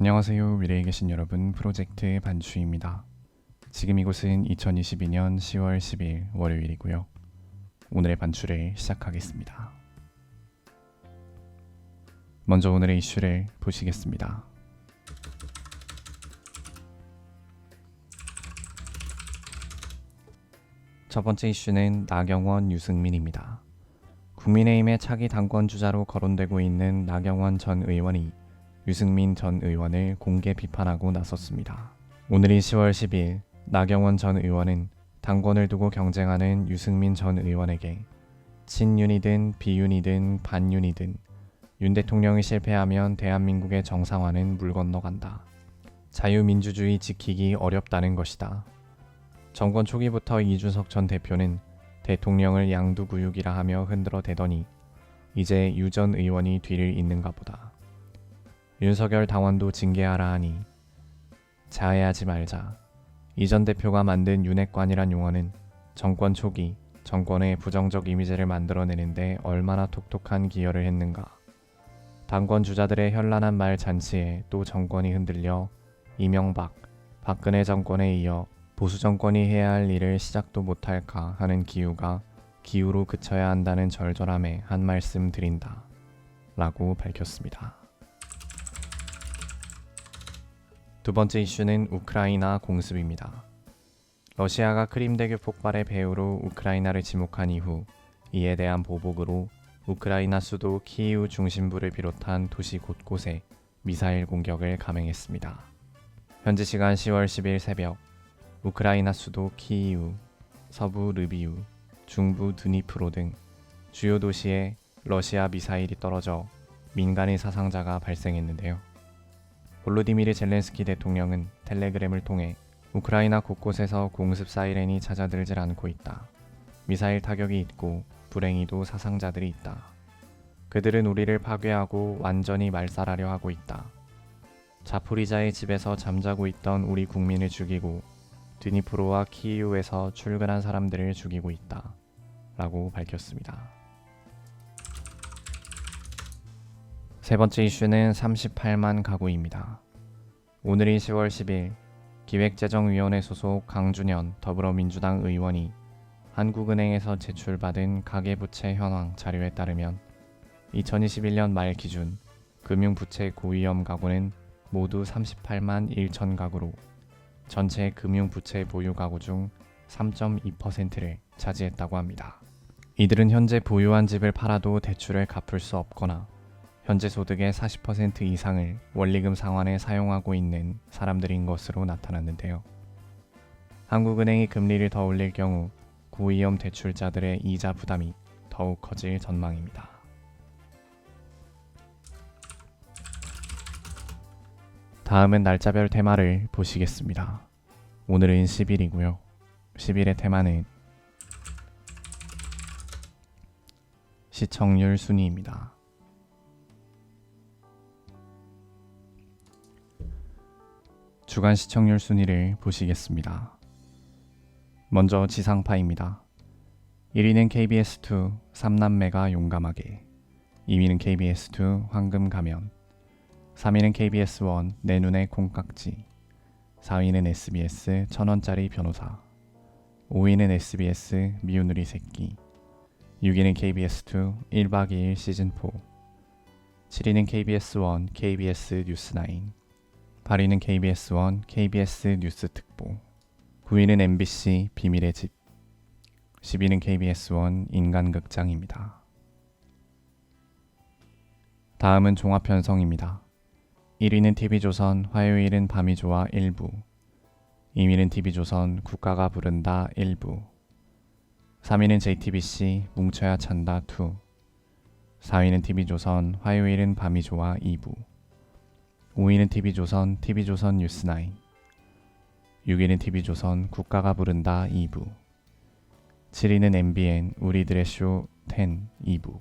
안녕하세요. 미래에 계신 여러분. 프로젝트 반추입니다. 지금 이곳은 2022년 10월 10일 월요일이고요. 오늘의 반추를 시작하겠습니다. 먼저 오늘의 이슈를 보시겠습니다. 첫 번째 이슈는 나경원, 유승민입니다. 국민의힘의 차기 당권 주자로 거론되고 있는 나경원 전 의원이 유승민 전 의원을 공개 비판하고 나섰습니다. 오늘이 10월 10일 나경원 전 의원은 당권을 두고 경쟁하는 유승민 전 의원에게 친윤이든 비윤이든 반윤이든 윤 대통령이 실패하면 대한민국의 정상화는 물 건너간다. 자유민주주의 지키기 어렵다는 것이다. 정권 초기부터 이준석 전 대표는 대통령을 양두구육이라 하며 흔들어 대더니 이제 유 전 의원이 뒤를 잇는가 보다. 윤석열 당원도 징계하라 하니 자해하지 말자. 이전 대표가 만든 윤핵관이란 용어는 정권 초기 정권의 부정적 이미지를 만들어내는데 얼마나 톡톡한 기여를 했는가. 당권 주자들의 현란한 말 잔치에 또 정권이 흔들려 이명박, 박근혜 정권에 이어 보수 정권이 해야 할 일을 시작도 못할까 하는 기우가 기우로 그쳐야 한다는 절절함에 한 말씀 드린다. 라고 밝혔습니다. 두 번째 이슈는 우크라이나 공습입니다. 러시아가 크림대교 폭발의 배후로 우크라이나를 지목한 이후 이에 대한 보복으로 우크라이나 수도 키이우 중심부를 비롯한 도시 곳곳에 미사일 공격을 감행했습니다. 현지 시간 10월 10일 새벽 우크라이나 수도 키이우, 서부 르비우, 중부 드니프로 등 주요 도시에 러시아 미사일이 떨어져 민간인 사상자가 발생했는데요. 볼로디미르 젤렌스키 대통령은 텔레그램을 통해 우크라이나 곳곳에서 공습 사이렌이 찾아들질 않고 있다. 미사일 타격이 있고 불행히도 사상자들이 있다. 그들은 우리를 파괴하고 완전히 말살하려 하고 있다. 자포리자의 집에서 잠자고 있던 우리 국민을 죽이고 드니프로와 키이우에서 출근한 사람들을 죽이고 있다. 라고 밝혔습니다. 세 번째 이슈는 38만 가구입니다. 오늘이 10월 10일 기획재정위원회 소속 강준현 더불어민주당 의원이 한국은행에서 제출받은 가계부채 현황 자료에 따르면 2021년 말 기준 금융부채 고위험 가구는 모두 38만 1천 가구로 전체 금융부채 보유 가구 중 3.2%를 차지했다고 합니다. 이들은 현재 보유한 집을 팔아도 대출을 갚을 수 없거나 현재 소득의 40% 이상을 원리금 상환에 사용하고 있는 사람들인 것으로 나타났는데요. 한국은행이 금리를 더 올릴 경우 고위험 대출자들의 이자 부담이 더욱 커질 전망입니다. 다음은 날짜별 테마를 보시겠습니다. 오늘은 10일이고요. 10일의 테마는 시청률 순위입니다. 주간 시청률 순위를 보시겠습니다. 먼저 지상파입니다. 1위는 KBS2 삼남매가 용감하게. 2위는 KBS2 황금 가면. 3위는 KBS1 내 눈의 콩깍지. 4위는 SBS 천원짜리 변호사. 5위는 SBS 미운 우리 새끼. 6위는 KBS2 1박 2일 시즌4 7위는 KBS1 KBS 뉴스9 8위는 KBS1 KBS 뉴스 특보 9위는 MBC 비밀의 집 10위는 KBS1 인간극장입니다. 다음은 종합편성입니다. 1위는 TV조선 화요일은 밤이 좋아 1부 2위는 TV조선 국가가 부른다 1부 3위는 JTBC 뭉쳐야 찬다 2 4위는 TV조선 화요일은 밤이 좋아 2부 5위는 TV조선 TV조선 뉴스9 6위는 TV조선 국가가 부른다 2부. 7위는 MBN 우리들의 쇼 10 2부.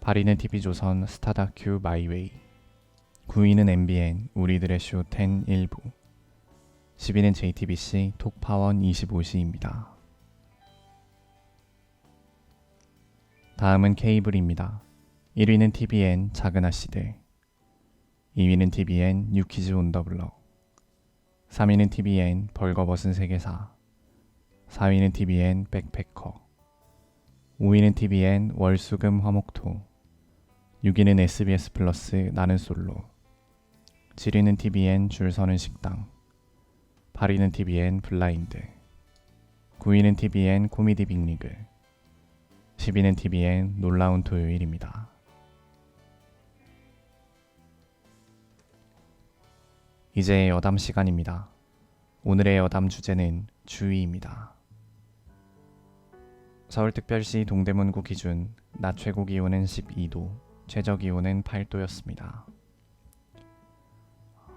8위는 TV조선 스타다큐 마이웨이. 9위는 MBN 우리들의 쇼 10 1부. 10위는 JTBC 톡파원 25시입니다. 다음은 케이블입니다. 1위는 TVN 작은 아씨들 2위는 TVN 뉴키즈 온 더 블럭 3위는 TVN 벌거벗은 세계사. 4위는 TVN 백패커. 5위는 TVN 월수금 화목토. 6위는 SBS 플러스 나는 솔로. 7위는 TVN 줄 서는 식당. 8위는 TVN 블라인드. 9위는 TVN 코미디 빅리그. 10위는 TVN 놀라운 토요일입니다. 이제 여담 시간입니다. 오늘의 여담 주제는 주위입니다. 서울특별시 동대문구 기준 낮 최고 기온은 12도, 최저 기온은 8도였습니다.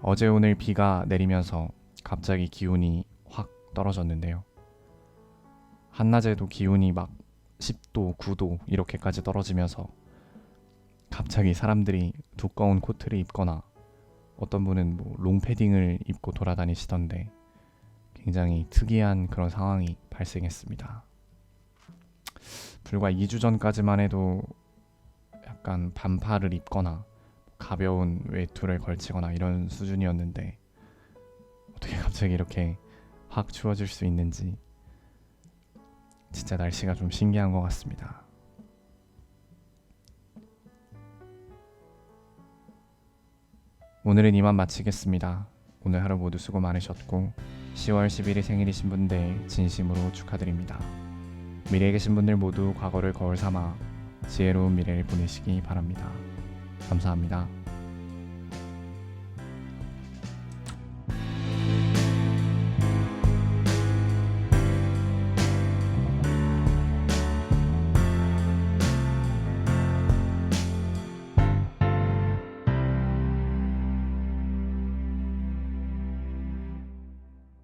어제 오늘 비가 내리면서 갑자기 기온이 확 떨어졌는데요. 한낮에도 기온이 막 10도, 9도 이렇게까지 떨어지면서 갑자기 사람들이 두꺼운 코트를 입거나 어떤 분은 뭐 롱패딩을 입고 돌아다니시던데 굉장히 특이한 그런 상황이 발생했습니다. 불과 2주 전까지만 해도 약간 반팔을 입거나 가벼운 외투를 걸치거나 이런 수준이었는데 어떻게 갑자기 이렇게 확 추워질 수 있는지 진짜 날씨가 좀 신기한 것 같습니다. 오늘은 이만 마치겠습니다. 오늘 하루 모두 수고 많으셨고 10월 11일 생일이신 분들 진심으로 축하드립니다. 미래에 계신 분들 모두 과거를 거울 삼아 지혜로운 미래를 보내시기 바랍니다. 감사합니다.